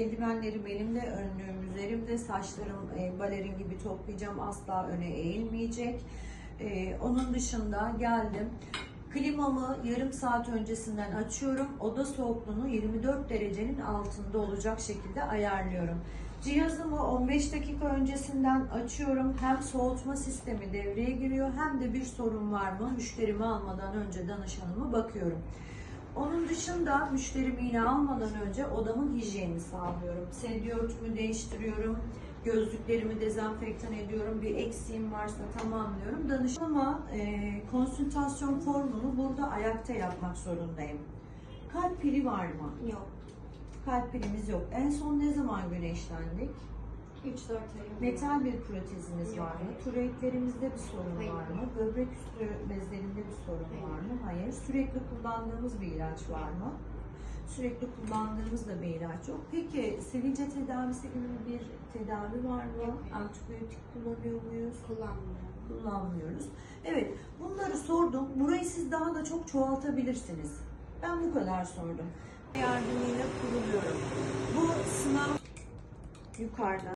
Eldivenlerim elimde, önlüğüm üzerimde, saçlarım e, balerin gibi toplayacağım, asla öne eğilmeyecek. E, onun dışında geldim. Klimamı yarım saat öncesinden açıyorum. Oda soğukluğunu 24 derecenin altında olacak şekilde ayarlıyorum. Cihazımı 15 dakika öncesinden açıyorum. Hem soğutma sistemi devreye giriyor hem de bir sorun var mı müşterimi almadan önce danışanıma bakıyorum. Onun dışında müşterimi yine almadan önce odamın hijyenini sağlıyorum. Sedye örtümü değiştiriyorum. Gözlüklerimi dezenfektan ediyorum. Bir eksiğim varsa tamamlıyorum. Danışanıma e, konsültasyon formunu burada ayakta yapmak zorundayım. Kalp pili var mı? Yok. Kalp pilimiz yok. En son ne zaman güneşlendik? 3-4 ay. Metal bir proteziniz Yok, var mı? hayır. Türeklerimizde bir sorun Hayır. var mı? Böbrek üstü bezlerinde bir sorun Hayır. var mı? Hayır. Sürekli kullandığımız bir ilaç var mı? Sürekli kullandığımız da bir ilaç yok. Peki sivilce tedavisi gibi bir tedavi var mı? Yok. Antibiyotik kullanıyor muyuz? Kullanmıyorum. Kullanmıyoruz. Evet, bunları sordum. Burayı siz daha da çok çoğaltabilirsiniz. Ben bu kadar sordum. Yardımıyla kuruluyorum. Bu sınav yukarıda.